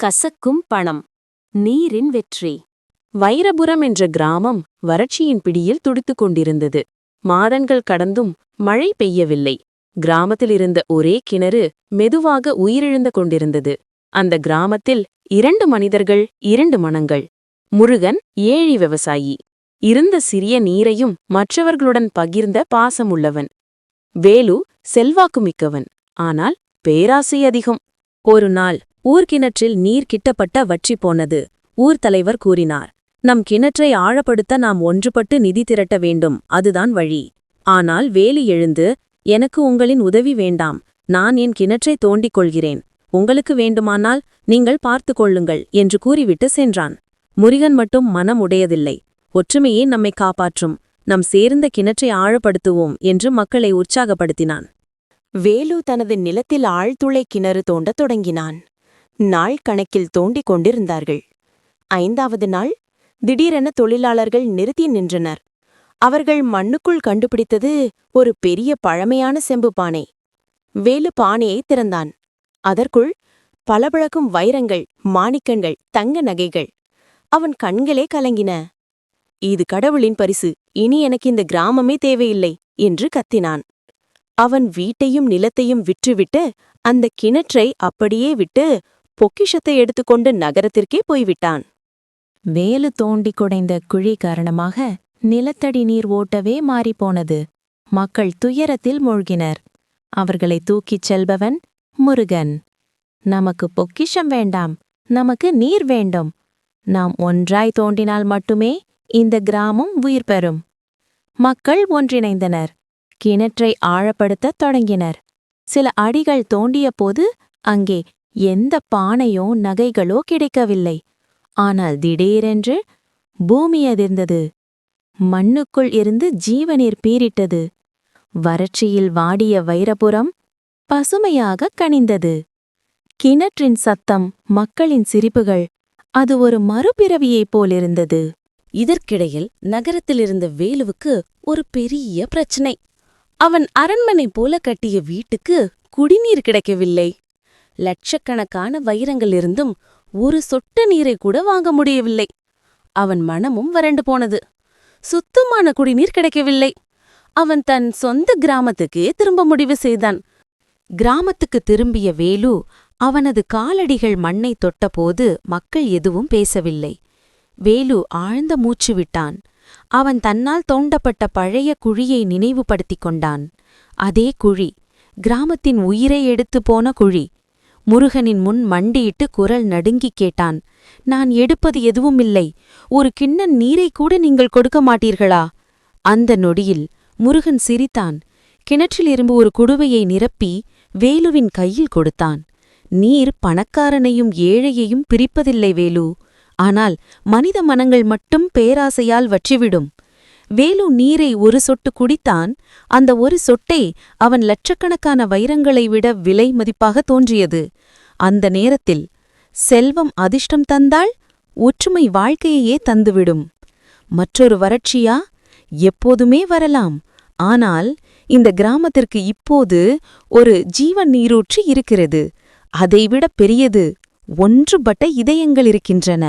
கசக்கும் பணம். நீரின் வெற்றி. வைரபுரம் என்ற கிராமம் வறட்சியின் பிடியில் துடித்து கொண்டிருந்தது. மாதங்கள் கடந்தும் மழை பெய்யவில்லை. கிராமத்தில் இருந்த ஒரே கிணறு மெதுவாக உயிரிழந்து கொண்டிருந்தது. அந்த கிராமத்தில் இரண்டு மனிதர்கள் இரண்டு மனங்கள். முருகன் ஏழி விவசாயி. இருந்த சிறிய நீரையும் மற்றவர்களுடன் பகிர்ந்த பாசமுள்ளவன். வேலு செல்வாக்கு மிக்கவன் ஆனால் பேராசை அதிகம். ஒரு நாள் ஊர்கிணற்றில் நீர் கிட்டப்பட்ட வற்றி போனது. ஊர் தலைவர் கூறினார் நம் கிணற்றை ஆழப்படுத்த நாம் ஒன்றுபட்டு நிதி திரட்ட வேண்டும் அதுதான் வழி. ஆனால் வேலி எழுந்து எனக்கு உங்களின் உதவி வேண்டாம் நான் என் கிணற்றை தோண்டிக் கொள்கிறேன். உங்களுக்கு வேண்டுமானால் நீங்கள் பார்த்து கொள்ளுங்கள் என்று கூறிவிட்டு சென்றான். முருகன் மட்டும் மனம் உடையதில்லை. ஒற்றுமையே நம்மை காப்பாற்றும். நம் சேர்ந்த கிணற்றை ஆழப்படுத்துவோம் என்று மக்களை உற்சாகப்படுத்தினான். வேலு தனது நிலத்தில் ஆழ்துளை கிணறு தோண்டத் தொடங்கினான். நாள் கணக்கில் தோண்டிக் கொண்டிருந்தார்கள். ஐந்தாவது நாள் திடீரென தொழிலாளர்கள் நிறுத்தி நின்றனர். அவர்கள் மண்ணுக்குள் கண்டுபிடித்தது ஒரு பெரிய பழமையான செம்பு பானை. வேலு பானையை திறந்தான். அதற்குள் பளபளக்கும் வைரங்கள் மாணிக்கங்கள் தங்க நகைகள். அவன் கண்களே கலங்கின. இது கடவுளின் பரிசு. இனி எனக்கு இந்த கிராமமே தேவையில்லை என்று கத்தினான். அவன் வீட்டையும் நிலத்தையும் விற்றுவிட்டு அந்த கிணற்றை அப்படியே விட்டு பொக்கிஷத்தை எடுத்துக்கொண்டு நகரத்திற்கே போய்விட்டான். வேலு தோண்டி குடைந்த குழி காரணமாக நிலத்தடி நீர் ஓட்டவே மாறிப்போனது. மக்கள் துயரத்தில் மூழ்கினர். அவர்களை தூக்கிச் செல்பவன் முருகன். நமக்கு பொக்கிஷம் வேண்டாம். நமக்கு நீர் வேண்டும். நாம் ஒன்றாய் தோண்டினால் மட்டுமே இந்த கிராமம் உயிர் பெறும். மக்கள் ஒன்றிணைந்தனர். கிணற்றை ஆழப்படுத்தத் தொடங்கினர். சில அடிகள் தோண்டியபோது அங்கே எந்த பானையோ நகைகளோ கிடைக்கவில்லை. ஆனால் திடீரென்று பூமி அதிர்ந்தது. மண்ணுக்குள் இருந்து ஜீவநீர் பீரிட்டது வறட்சியில் வாடிய வைரபுரம் பசுமையாக கனிந்தது. கிணற்றின் சத்தம் மக்களின் சிரிப்புகள் அது ஒரு மறுபிறவியைப் போலிருந்தது. இதற்கிடையில் நகரத்திலிருந்த வேலுவுக்கு ஒரு பெரிய பிரச்சினை. அவன் அரண்மனை போல கட்டிய வீட்டுக்கு குடிநீர் கிடைக்கவில்லை. லட்சக்கணக்கான வைரங்கள் இருந்தும் ஒரு சொட்டு நீரை கூட வாங்க முடியவில்லை. அவன் மனமும் வறண்டு போனது. சுத்தமான குடிநீர் கிடைக்கவில்லை. அவன் தன் சொந்த கிராமத்துக்கே திரும்ப முடிவு செய்தான். கிராமத்துக்கு திரும்பிய வேலு அவனது காலடிகள் மண்ணை தொட்டபோது மக்கள் எதுவும் பேசவில்லை. வேலு ஆழ்ந்த மூச்சு விட்டான். அவன் தன்னால் தோண்டப்பட்ட பழைய குழியை நினைவுபடுத்திக் கொண்டான். அதே குழி கிராமத்தின் உயிரை எடுத்துப் போன குழி. முருகனின் முன் மண்டியிட்டு குரல் நடுங்கிக் கேட்டான். நான் எடுப்பது எதுவுமில்லை ஒரு கிண்ணன் நீரை கூட நீங்கள் கொடுக்க மாட்டீர்களா? அந்த நொடியில் முருகன் சிரித்தான். கிணற்றிலிருந்து ஒரு குடுவையை நிரப்பி வேலுவின் கையில் கொடுத்தான். நீர் பணக்காரனையும் ஏழையையும் பிரிப்பதில்லை வேலு. ஆனால் மனித மனங்கள் மட்டும் பேராசையால் வற்றிவிடும். வேலு நீரை ஒரு சொட்டு குடித்தான் அந்த ஒரு சொட்டை அவன் லட்சக்கணக்கான வைரங்களை விட விலை மதிப்பாக தோன்றியது. அந்த நேரத்தில் செல்வம் அதிர்ஷ்டம் தந்தால் ஒற்றுமை வாழ்க்கையையே தந்துவிடும். மற்றொரு வறட்சியா? எப்போதுமே வரலாம். ஆனால் இந்த கிராமத்திற்கு இப்போது ஒரு ஜீவன் நீரூற்று இருக்கிறது. அதைவிட பெரியது. ஒன்றுபட்ட இதயங்கள் இருக்கின்றன.